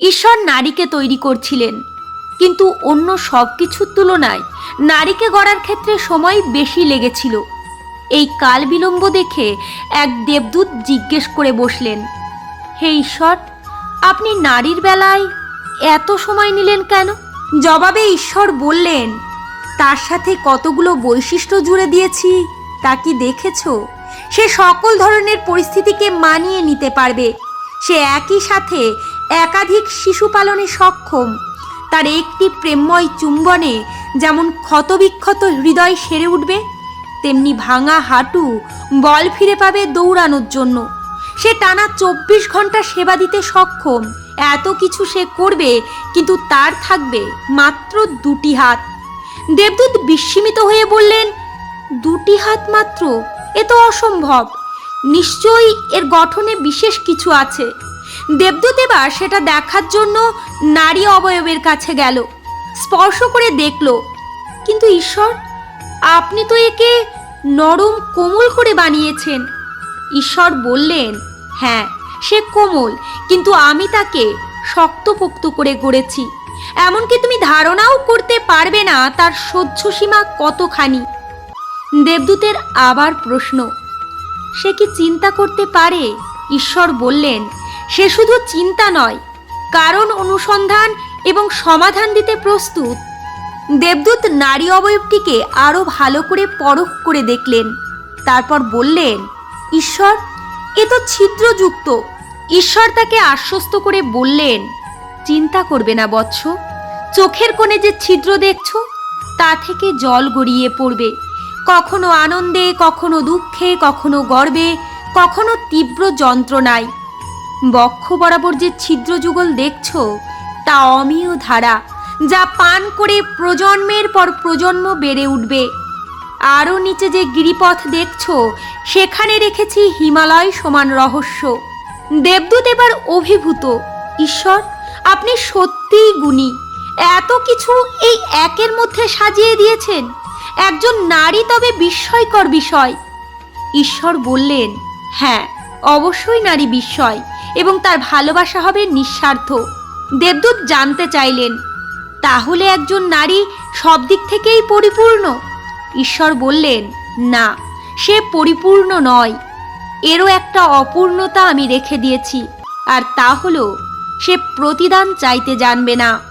ঈশ্বর নারীকে তৈরি করছিলেন। কিন্তু অন্য সব কিছুর তুলনায় নারীকে গড়ার ক্ষেত্রে সময় বেশি লেগেছিল। এই কাল বিলম্ব দেখে এক দেবদূত জিজ্ঞেস করে বসলেন, হে ঈশ্বর, আপনি নারীর বেলায় এত সময় নিলেন কেন? জবাবে ঈশ্বর বললেন, তার সাথে কতগুলো বৈশিষ্ট্য জুড়ে দিয়েছি, তা কি দেখেছ? সে সকল ধরনের পরিস্থিতিকে মানিয়ে নিতে পারবে। সে একই সাথে একাধিক শিশু পালনে সক্ষম। তার একটি প্রেমময় চুম্বনে যেমন ক্ষতবিক্ষত হৃদয় সেরে উঠবে, তেমনি ভাঙা হাঁটু বল ফিরে পাবে দৌড়ানোর জন্য। সে টানা চব্বিশ ঘণ্টা সেবা দিতে সক্ষম। এত কিছু সে করবে, কিন্তু তার থাকবে মাত্র দুটি হাত। দেবদূত বিস্মিত হয়ে বললেন, দুটি হাত মাত্র? এ তো অসম্ভব। নিশ্চয়ই এর গঠনে বিশেষ কিছু আছে। দেবদূত এবার সেটা দেখার জন্য নারী অবয়বের কাছে গেল। স্পর্শ করে দেখল, কিন্তু ঈশ্বর, আপনি তো একে নরম কোমল করে বানিয়েছেন। ঈশ্বর বললেন হ্যাঁ সে কোমল, কিন্তু আমি তাকে শক্তপোক্ত করে গড়েছি। এমনকি তুমি ধারণাও করতে পারবে না তার সহ্য সীমা কতখানি? দেবদূতের আবার প্রশ্ন, সে কি চিন্তা করতে পারে? ঈশ্বর বললেন সে শুধু চিন্তা নয়, কারণ অনুসন্ধান এবং সমাধান দিতে প্রস্তুত। দেবদূত নারী অবয়বটিকে আরও ভালো করে পরখ করে দেখলেন। তারপর বললেন, ঈশ্বর, এ তো ছিদ্রযুক্ত। ঈশ্বর তাকে আশ্বস্ত করে বললেন, চিন্তা করবে না বৎস। চোখের কোণে যে ছিদ্র দেখছ, তা থেকে জল গড়িয়ে পড়বে। কখনো আনন্দে, কখনো দুঃখে, কখনো গর্বে, কখনো তীব্র যন্ত্রণায়। বক্ষ বরাবর যে ছিদ্র যুগল দেখছ, তা অমীয় ধারা, যা পান করে প্রজন্মের পর প্রজন্ম বেড়ে উঠবে। আরও নিচে যে গিরিপথ দেখছ, সেখানে রেখেছি হিমালয় সমান রহস্য। দেবদূত এবার অভিভূত, ঈশ্বর, আপনি সত্যিই গুণী। এত কিছু এই একের মধ্যে সাজিয়ে দিয়েছেন। একজন নারী তবে বিস্ময়কর বিষয়। ঈশ্বর বললেন হ্যাঁ। অবশ্যই নারী বিস্ময় এবং তার ভালোবাসা হবে নিঃস্বার্থ। দেবদূত জানতে চাইলেন, তাহলে একজন নারী সব দিক থেকেই পরিপূর্ণ? ঈশ্বর বললেন, না, সে পরিপূর্ণ নয়। এরও একটা অপূর্ণতা আমি রেখে দিয়েছি, আর তা হলো, সে প্রতিদান চাইতে জানবে না।